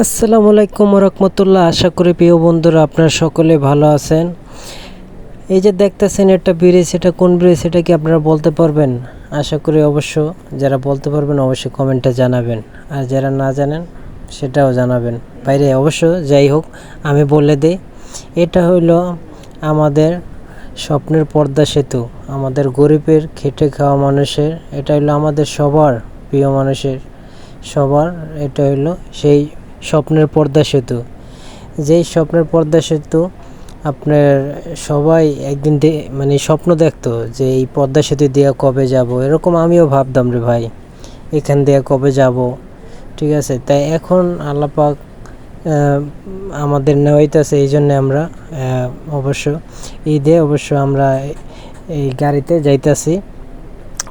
আসসালামু আলাইকুম রহমতুল্লাহ আশা করি প্রিয় বন্ধুরা আপনারা সকলে ভালো আছেন। এই যে দেখতেছেন এটা ব্রিজ, এটা কোন ব্রিজ এটা কি আপনারা বলতে পারবেন? আশা করি অবশ্য যারা বলতে পারবেন অবশ্যই কমেন্টে জানাবেন। আর যারা না জানেন সেটাও জানাবেন। বাইরে অবশ্য যাই হোক, আমি বলে দিই, এটা হইল আমাদের স্বপ্নের পর্দা সেতু। আমাদের গরিবের খেটে খাওয়া মানুষের, এটা হলো আমাদের সবার প্রিয় মানুষের সবার, এটা হলো সেই স্বপ্নের পর্দা সেতু। যেই স্বপ্নের পর্দা সেতু আপনার সবাই একদিন মানে স্বপ্ন দেখতো যে এই পদ্মা সেতু দিয়ে কবে যাব। এরকম আমিও ভাবতাম রে ভাই, এখান দিয়ে কবে যাব? ঠিক আছে? তাই এখন আল্লাপাক আমাদের নেওয়াইতেছে এই জন্য আমরা অবশ্য ঈদে অবশ্য আমরা এই গাড়িতে যাইতাছি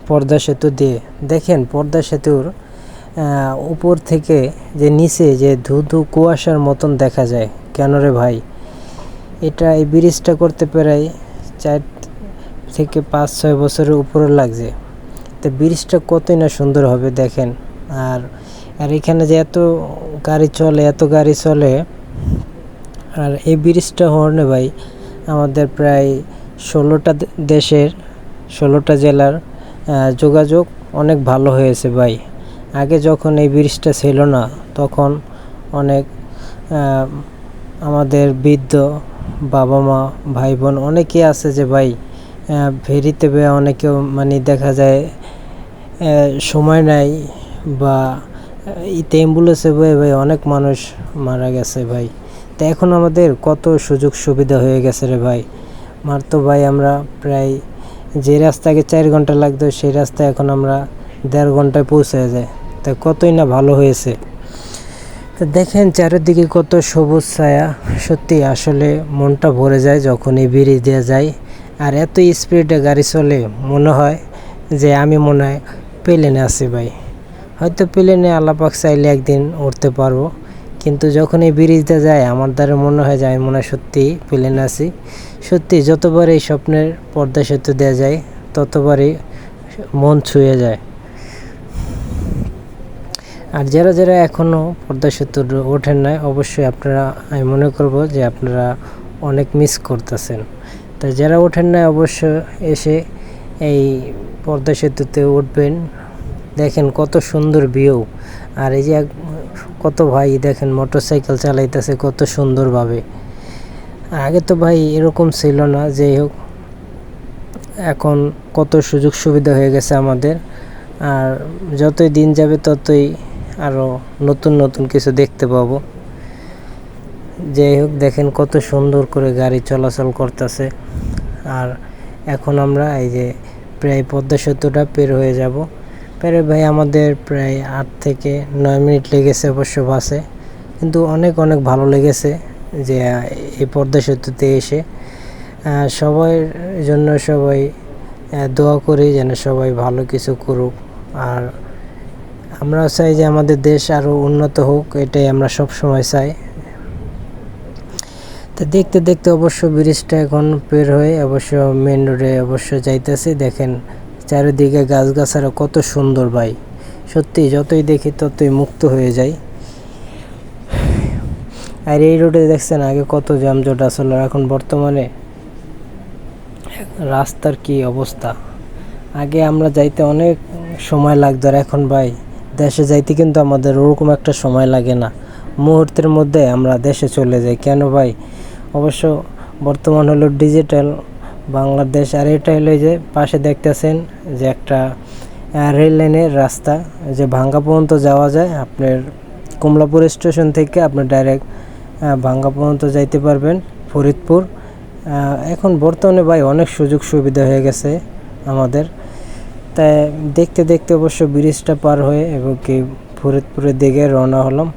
পর্দা সেতু দিয়ে। দেখেন, পর্দা সেতুর উপর থেকে যে নিচে যে ধু ধু কুয়াশার মতন দেখা যায়। কেন রে ভাই? এটা এই ব্রিজটা করতে প্রায় চার থেকে পাঁচ, ছয় বছরের উপরে লাগছে। তো ব্রিজটা কতই না সুন্দর হবে দেখেন। আর আর এখানে যে এত গাড়ি চলে, এত গাড়ি চলে, আর এই ব্রিজটা হওয়ার হর্নে ভাই, আমাদের প্রায় ষোলোটা দেশের ষোলোটা জেলার যোগাযোগ অনেক ভালো হয়েছে ভাই। আগে যখন এই ব্রিজটা ছিল না, তখন অনেক আমাদের বৃদ্ধ বাবা মা ভাই বোন অনেকে আছে যে ভাই ফেরিতে অনেকে মানে দেখা যায় সময় নাই বা ইতে অ্যাম্বুলেন্সে বয়ে ভাই অনেক মানুষ মারা গেছে ভাই। তো এখন আমাদের কত সুযোগ সুবিধা হয়ে গেছে রে ভাই। মার তো ভাই আমরা প্রায় যে রাস্তা আগে চার ঘণ্টা লাগতো, সেই রাস্তায় এখন আমরা দেড় ঘন্টায় পৌঁছে যায় তা কতই না ভালো হয়েছে। তো দেখেন চারিদিকে কত সবুজ ছায়া। সত্যি আসলে মনটা ভরে যায় যখন এই ব্রিজ দেওয়া যায় আর এত স্পিডে গাড়ি চলে, মনে হয় যে আমি মনে হয় প্লেনে আছি ভাই। হয়তো প্লেনে আল্লাপাক চাইলে একদিন উঠতে পারব। কিন্তু যখন এই ব্রিজটা যায় আমার দ্বারা মনে হয় যে আমি মনে হয় সত্যি প্লেনে আছি। সত্যি যতবার এই স্বপ্নের পর্দা সেতু দেওয়া যায় ততবারই মন ছুঁয়ে যায়। আর যারা যারা এখনও পর্দা সেতুর ওঠেন নাই, অবশ্যই আপনারা, আমি মনে করব যে আপনারা অনেক মিস করতেছেন। তো যারা ওঠেন নাই অবশ্য এসে এই পর্দা সেতুতে উঠবেন। দেখেন কত সুন্দর ভিউ আর এই যে কত ভাই দেখেন মোটর সাইকেল চালাইতেছে কত সুন্দরভাবে। আগে তো ভাই এরকম ছিল না, যাই হোক, এখন কত সুযোগ সুবিধা হয়ে গেছে আমাদের। আর যতই দিন যাবে ততই আরও নতুন নতুন কিছু দেখতে পাবো। যাই হোক দেখেন কত সুন্দর করে গাড়ি চলাচল করতেছে। আর এখন আমরা এই যে প্রায় পদ্মা সেতুটা পের হয়ে যাব। পেরে ভাই, আমাদের প্রায় আট থেকে নয় মিনিট লেগেছে অবশ্য বাসে। কিন্তু অনেক অনেক ভালো লেগেছে যে, এই পদ্মা সেতুতে এসে। সবার জন্য সবাই দোয়া করি যেন সবাই ভালো কিছু করুক। আর আমরা চাই যে আমাদের দেশ আরও উন্নত হোক, এটাই আমরা সব সময় চাই। তো দেখতে দেখতে অবশ্য ব্রিজটা এখন বের হয়ে অবশ্য মেন রোডে অবশ্য যাইতেছি। দেখেন চারিদিকে গাছগাছারা কত সুন্দর ভাই। সত্যি যতই দেখি ততই মুক্ত হয়ে যায় আর এই রোডে দেখছেন আগে কত যানজট আসলে আর এখন বর্তমানে রাস্তার কি অবস্থা? আগে আমরা যাইতে অনেক সময় লাগতো এখন ভাই দেশে যাইতে কিন্তু আমাদের ওরকম একটা সময় লাগে না। মুহূর্তের মধ্যে আমরা দেশে চলে যাই। কেন ভাই? অবশ্য বর্তমান হলো ডিজিটাল বাংলাদেশ, আর এটা হলো যে পাশে দেখতেছেন যে একটা রেল লাইনের রাস্তা, যে ভাঙ্গা পর্যন্ত যাওয়া যায়। আপনার কমলাপুর স্টেশন থেকে আপনি ডাইরেক্ট ভাঙ্গা পর্যন্ত যাইতে পারবেন, ফরিদপুর। এখন বর্তমানে ভাই অনেক সুযোগ সুবিধা হয়ে গেছে আমাদের। তাই দেখতে দেখতে অবশ্য ব্রিজটা পার হয়ে এবং কি ফরিদপুরের দিকে রওনা হলাম।